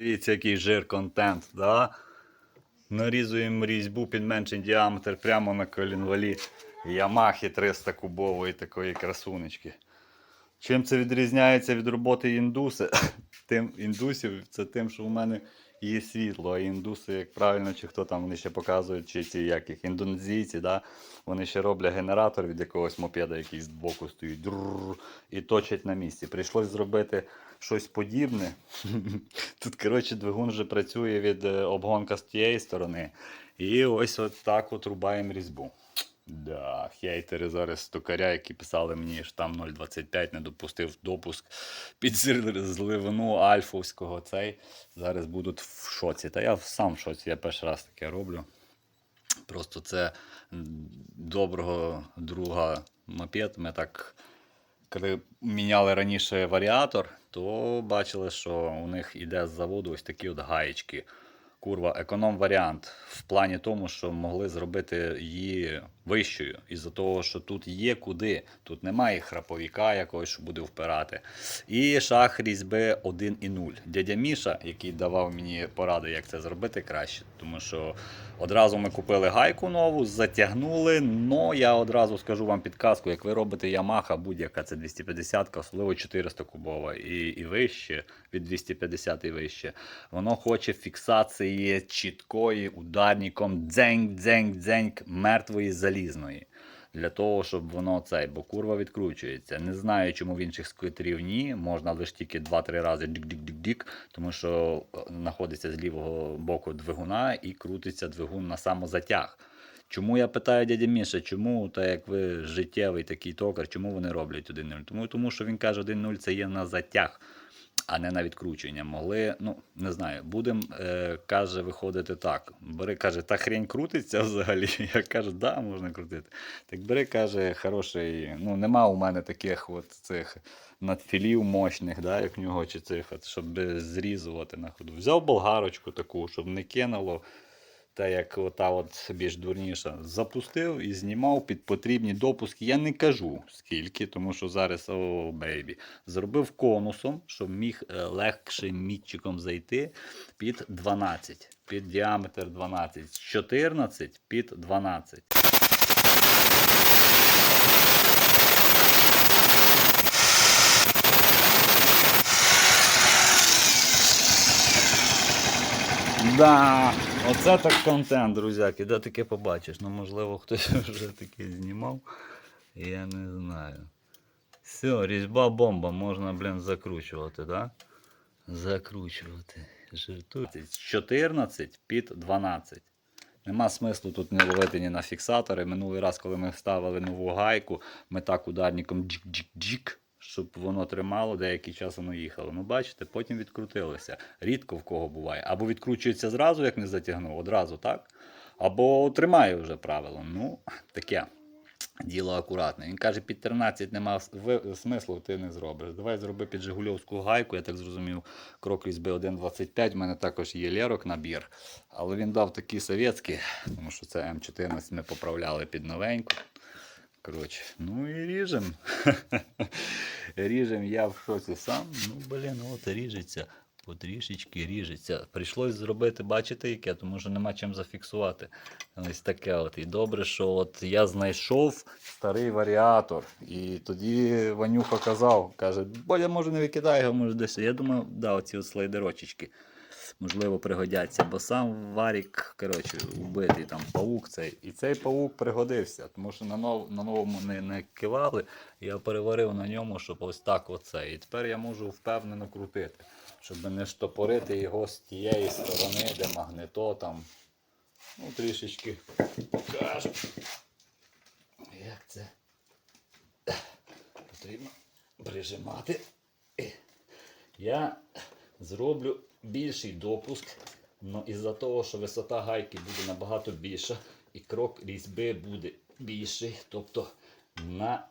Дивіться, який жир контент, да? Нарізуємо різьбу під менший діаметр прямо на колінвалі Ямахи 300 кубової такої красунечки. Чим це відрізняється від роботи індуси? Тим індусів це тим, що в мене є світло, а індуси, як правильно, чи хто там вони ще показують, чи ці як їх індонезійці, да? вони ще роблять генератор від якогось мопеда, який з боку стоїть і точать на місці. Прийшлось зробити щось подібне. Тут, коротше, двигун вже працює від е, обгонка з тієї сторони. І ось от так от рубаємо різьбу. Да, хейтери зараз стукаря, які писали мені, що там 0,25 не допустив допуск під зливину альфовського цей. Зараз будуть в шоці. Та я сам в шоці, я перший раз таке роблю. Просто це доброго друга мопед. Ми так, коли міняли раніше варіатор, то бачили, що у них іде з заводу ось такі от гаєчки. Курва, економ варіант в плані тому, що могли зробити її вищою. Із-за того, що тут є куди. Тут немає храповіка якогось, що буде впирати. І шах різьби 1,0. Дядя Міша, який давав мені поради, як це зробити краще. Тому що одразу ми купили гайку нову, затягнули. Но я одразу скажу вам підказку, як ви робите Ямаха, будь-яка це 250, особливо 400 кубова і, і вище, від 250 і вище. Воно хоче фіксації чіткої ударником дзень-дзень-дзень мертвої залізної. Для того, щоб воно цей, бо курва відкручується. Не знаю, чому в інших скутерів ні. Можна лише тільки 2-3 рази дік-дік-дік-дік, тому що е, знаходиться з лівого боку двигуна і крутиться двигун на самозатяг. Чому я питаю дядя Міша, чому, так як ви життєвий такий токар, чому вони роблять 1.0? Тому, тому що він каже, 1.0 це є на затяг, а не на відкручення. Могли, ну не знаю, будемо, е, каже, виходити так. Бери, каже, та хрень крутиться взагалі. Я кажу, да, можна крутити. Так бери, каже, хороший. Ну, нема у мене таких от цих надфілів мощних, да, як в нього, чи цих, от, щоб зрізувати на ходу. Взяв болгарочку таку, щоб не кинуло. Та як ота от більш дурніша, запустив і знімав під потрібні допуски. Я не кажу скільки, тому що зараз, о, бейбі, зробив конусом, щоб міг е, легше мітчиком зайти під 12, під діаметр 12, з 14 під 12. Да, оце так контент, друзяки. Де таке побачиш? Ну, можливо, хтось вже таке знімав. Я не знаю. Все, різьба бомба, можна, блін, закручувати, да? Закручувати. Жартуйте. З 14 під 12. Нема смислу тут не ловити ні на фіксатори. Минулий раз, коли ми вставили нову гайку, ми так ударником джик-джик-джик, щоб воно тримало, деякий час воно їхало. Ну, бачите, потім відкрутилося. Рідко в кого буває. Або відкручується зразу, як не затягнув, одразу так. Або тримає вже правило. Ну, таке. Діло акуратне. Він каже, під 13 нема смислу, ти не зробиш. Давай зроби під Жигульовську гайку, я так зрозумів, крок різьби 1.25. У мене також є лерок набір. Але він дав такі совєтські, тому що це М14 ми поправляли під новеньку. Коротше, ну і ріжем. ріжем я в шоці сам. Ну, блін, от ріжеться. Потрішечки ріжеться. Прийшлось зробити, бачите, яке, тому що нема чим зафіксувати. Ось таке от. І добре, що от я знайшов старий варіатор. І тоді Ванюха казав, каже, Боля, може не викидай його, може десь. Я думав, да, оці от слайдерочечки. Можливо, пригодяться, бо сам варік, коротше, убитий там паук цей. І цей паук пригодився, тому що на, нов, на новому не, не кивали. Я переварив на ньому, щоб ось так оце. І тепер я можу впевнено крутити, щоб не штопорити його з тієї сторони, де магнето там. Ну, трішечки покажу. Як це потрібно прижимати. Я зроблю більший допуск, але із-за того, що висота гайки буде набагато більша і крок різьби буде більший, тобто на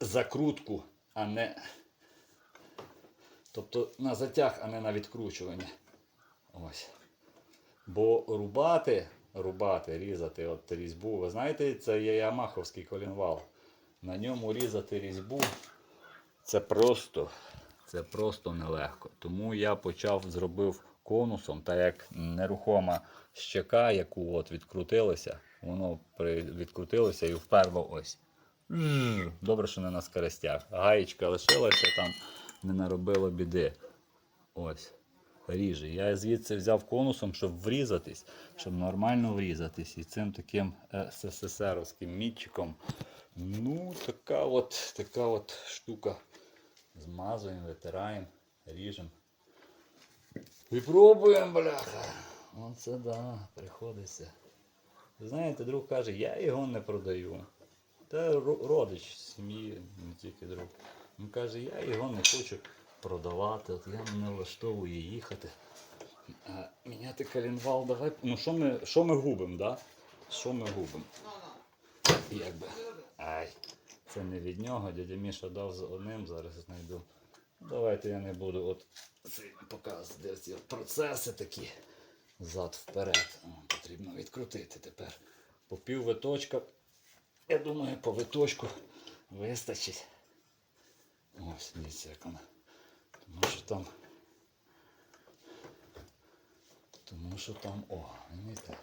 закрутку, а не тобто на затяг, а не на відкручування. Ось. Бо рубати, рубати, різати от різьбу, ви знаєте, це є ямаховський колінвал. На ньому різати різьбу це просто Це просто нелегко. Тому я почав зробив конусом, так як нерухома щека, яку от відкрутилося, воно відкрутилося і вперло ось. Добре, що не на скоростях. Гаєчка лишилася там, не наробило біди. Ось. Ріже. Я звідси взяв конусом, щоб врізатись, щоб нормально врізатись. І цим таким СССРовським мітчиком. Ну, така от, така от штука. Змазуємо, витираємо, ріжемо. І пробуємо, бляха. Оце да, приходиться. Ви знаєте, друг каже, я його не продаю. Та ро- родич сім'ї, не тільки друг. Він каже, я його не хочу продавати, от я не влаштовую їхати. А, міняти коленвал, давай. Ну що ми, що ми губимо, да? Що ми губимо? Якби. Ай, це не від нього, дядя Міша дав з одним, зараз знайду. Давайте я не буду от показувати ці процеси такі. Зад вперед. Потрібно відкрутити тепер. По пів виточка. Я думаю, по виточку вистачить. Ось, дивіться, як вона. Тому що там. Тому що там, о, видите,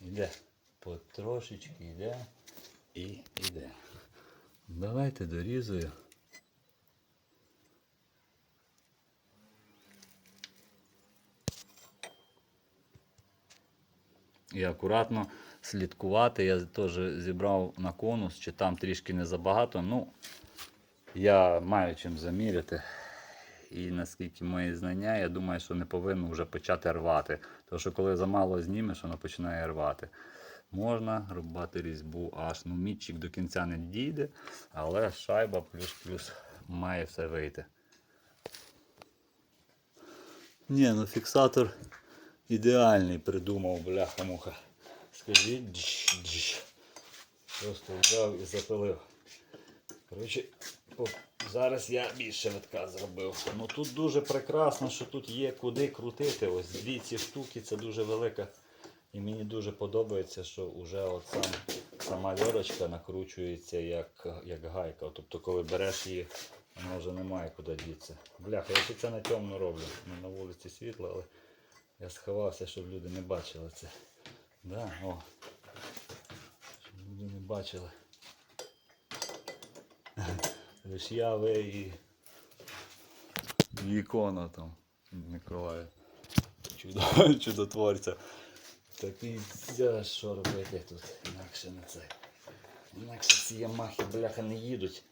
іде потрошечки йде і йде. Давайте дорізую. І акуратно слідкувати. Я теж зібрав на конус, чи там трішки не забагато. Ну, я маю чим заміряти. І наскільки мої знання, я думаю, що не повинно вже почати рвати. Тому що коли замало знімеш, воно починає рвати. Можна рубати різьбу аж. Ну, мітчик до кінця не дійде, але шайба плюс-плюс має все вийти. Ні, ну фіксатор ідеальний придумав, бляха-муха. Скажіть, дж, дж. Просто взяв і запилив. Коротше, зараз я більше витка зробив. Ну тут дуже прекрасно, що тут є куди крутити. Ось дві ці штуки, це дуже велика. І мені дуже подобається, що вже от сам, сама льорочка накручується як, як гайка. Тобто, коли береш її, вона вже немає куди дітися. Бляха, я ще це на темно роблю. Ну, на вулиці світло, але я сховався, щоб люди не бачили це. Да, о. Щоб люди не бачили. Лиш я, ви і, ікона там Миколая. Чудо, чудотворця. Такий ця, що робити тут, інакше не це. Інакше ці ямахи, бляха, не їдуть.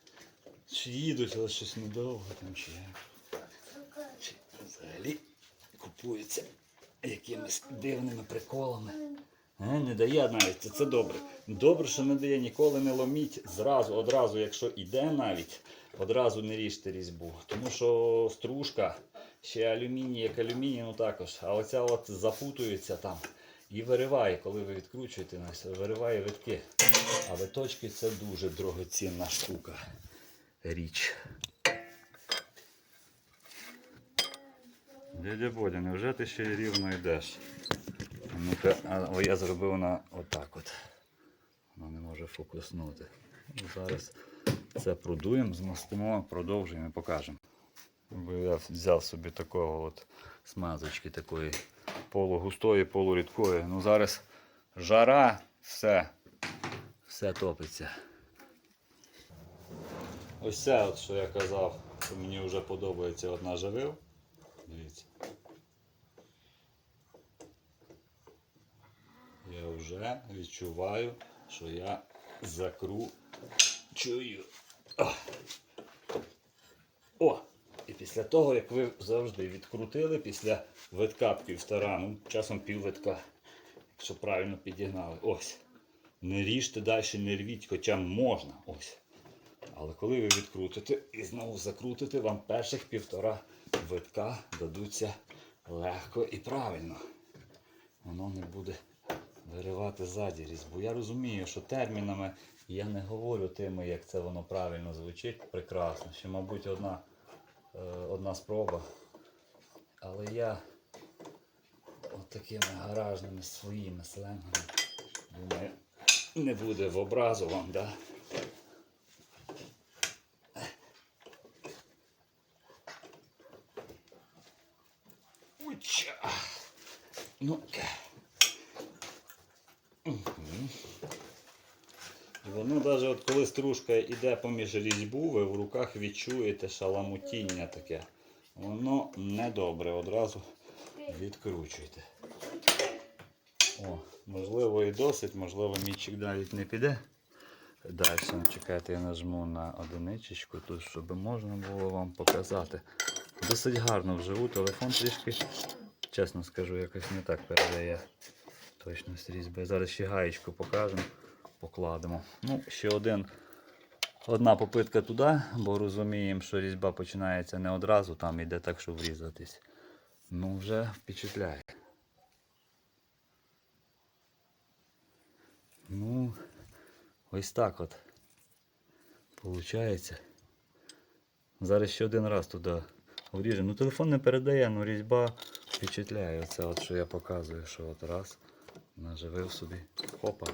Чи їдуть, але щось недовго там чи як. Чи взагалі купуються якимись дивними приколами. Е, не дає навіть, це, це добре. Добре, що не дає, ніколи не ломіть зразу, одразу, якщо йде навіть, одразу не ріжте різьбу. Тому що стружка, ще алюміній, як алюміній, ну також. А оця от запутується там і вириває, коли ви відкручуєте, Настя, вириває витки. А виточки це дуже дорогоцінна штука. Річ. Дядя Бодя, невже ти ще рівно йдеш? Ну-ка, а, я зробив на отак от. Воно не може фокуснути. І зараз це продуємо, змастимо, продовжуємо і покажемо. Бо Я взяв собі такого от смазочки такої полугустої, полурідкої. Ну зараз жара, все, все топиться. Ось це, от, що я казав, що мені вже подобається от наживив. Дивіться. Я вже відчуваю, що я закручую. О! Після того, як ви завжди відкрутили, після витка півтора, часом пів витка, якщо правильно підігнали. Ось. Не ріжте далі, не рвіть, хоча можна. Ось. Але коли ви відкрутите і знову закрутите, вам перших півтора витка дадуться легко і правильно. Воно не буде виривати ззаді різьбу. Я розумію, що термінами я не говорю тими, як це воно правильно звучить. Прекрасно. Ще, мабуть, одна, одна спроба. Але я от такими гаражними своїми сленгами думаю, не буде в образу вам, да? Уча. Ну. Мгм. І Воно навіть от коли стружка йде поміж різьбу, ви в руках відчуєте шаламутіння таке. Воно недобре, одразу відкручуйте. О, можливо і досить, можливо мічик навіть не піде. Далі, чекайте, я нажму на одиничечку тут, щоб можна було вам показати. Досить гарно вживу, телефон трішки, чесно скажу, якось не так передає точність різьби. Зараз ще гаєчку покажемо, покладемо. Ну, ще один, одна попитка туди, бо розуміємо, що різьба починається не одразу, там йде так, щоб врізатись. Ну, вже впечатляє. Ну, ось так от. Получається. Зараз ще один раз туди вріжемо. Ну телефон не передає, ну різьба впечатляє. Оце от що я показую, що от раз наживив собі. Хопа.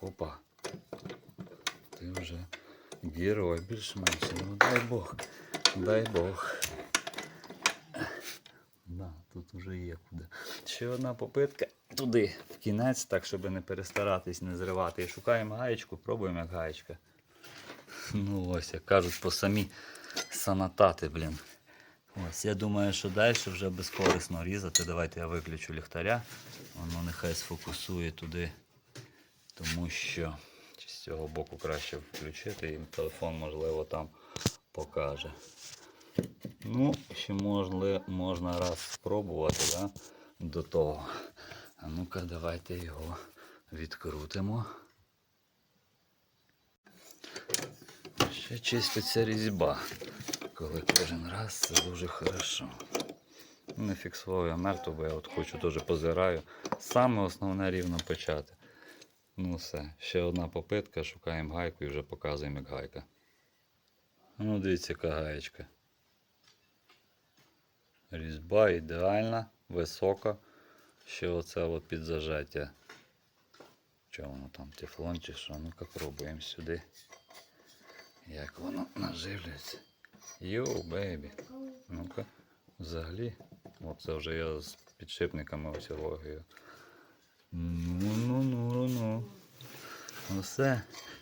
Хопа. Ти вже герой більш-менш. Ну дай Бог. Дай Бог. Да, тут вже є куди. Ще одна попитка туди, в кінець, так, щоб не перестаратись, не зривати. І шукаємо гаєчку, пробуємо як гаєчка. Ну ось, як кажуть, по самі санатати, блін. Ось, я думаю, що далі вже безкорисно різати. Давайте я виключу ліхтаря. Воно нехай сфокусує туди. Тому що з цього боку краще включити і телефон, можливо, там покаже. Ну, ще можли, можна раз спробувати да, до того. А ну-ка, давайте його відкрутимо. Ще чиститься різьба. Коли кожен раз це дуже хорошо. Не фіксую я мертво, бо я от хочу теж позираю. Саме основне рівно почати. Ну все, ще одна попитка, шукаємо гайку і вже показуємо як гайка. Ну, дивіться, яка гаєчка. Різьба ідеальна, висока. Ще оце от під зажаття. Що воно там, тефлон чи що? Ну-ка пробуємо сюди. Як воно наживлюється. Йоу, бейбі. Ну-ка, взагалі. Оце вже я з підшипниками ось логію. Ну, ну, ну, ну. Ну все.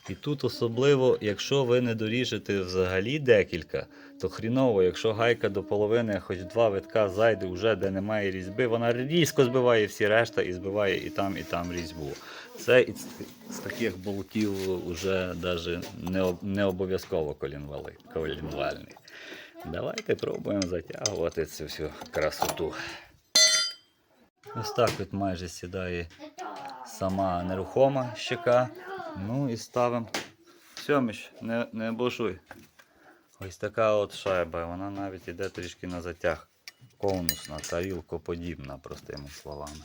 І тут особливо, якщо ви не доріжете взагалі декілька, то хріново, якщо гайка до половини, хоч два витка зайде вже, де немає різьби, вона різко збиває всі решта і збиває і там, і там різьбу. Це із з таких болтів вже навіть не обов'язково колінвальний. Давайте пробуємо затягувати цю всю красоту. Ось так от майже сідає сама нерухома щека. Ну і ставимо. Сьоміч, не, не бушуй. Ось така от шайба. Вона навіть іде трішки на затяг. Конусна, тарілкоподібна, простими словами.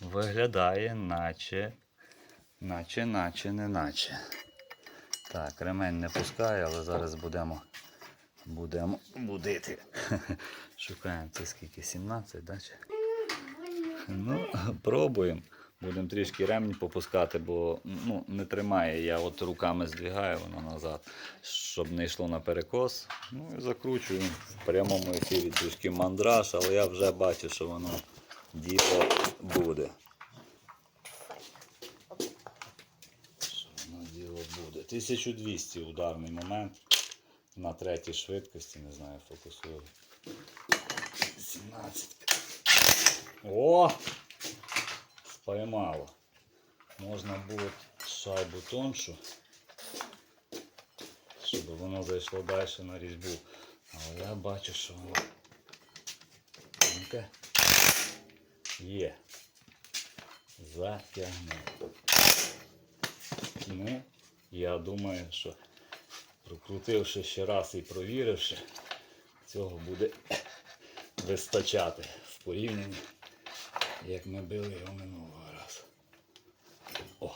Виглядає, наче, наче, наче, не наче. Так, ремень не пускає, але зараз будемо, будемо будити. Шукаємо це скільки? 17, да? Ну, пробуємо. Будемо трішки ремні попускати, бо ну, не тримає. Я от руками здвигаю воно назад, щоб не йшло на перекос. Ну і закручую в прямому ефірі трішки мандраж, але я вже бачу, що воно діло буде. Що воно діло буде. 1200 ударний момент на третій швидкості, не знаю, фокусую. 17. О! Споймало. Можна було шайбу тоншу, щоб воно зайшло далі на різьбу. Але я бачу, що воно. Ну-ка. Є. Затягнув. Ну, я думаю, що прокрутивши ще раз і провіривши, цього буде вистачати в порівнянні, як ми били його минулого разу. О.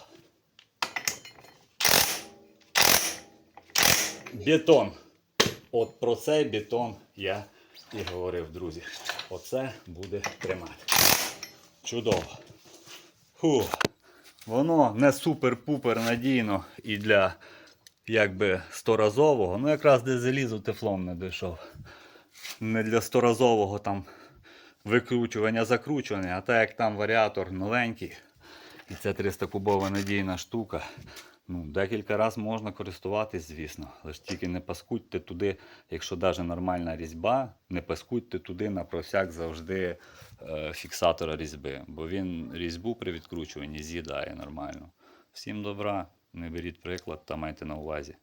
Бетон. От про цей бетон я і говорив, друзі. Оце буде тримати. Чудово. Фу. Воно не супер-пупер надійно і для якби сторазового, ну якраз де залізу тефлон не дійшов. не для сторазового там викручування, закручування, а так як там варіатор новенький, і це 300 кубова надійна штука. Ну, декілька разів можна користуватись, звісно. Ж тільки не паскудьте туди, якщо навіть нормальна різьба, не паскудьте туди на просяк завжди е, фіксатора різьби, бо він різьбу при відкручуванні з'їдає нормально. Всім добра, не беріть приклад та майте на увазі.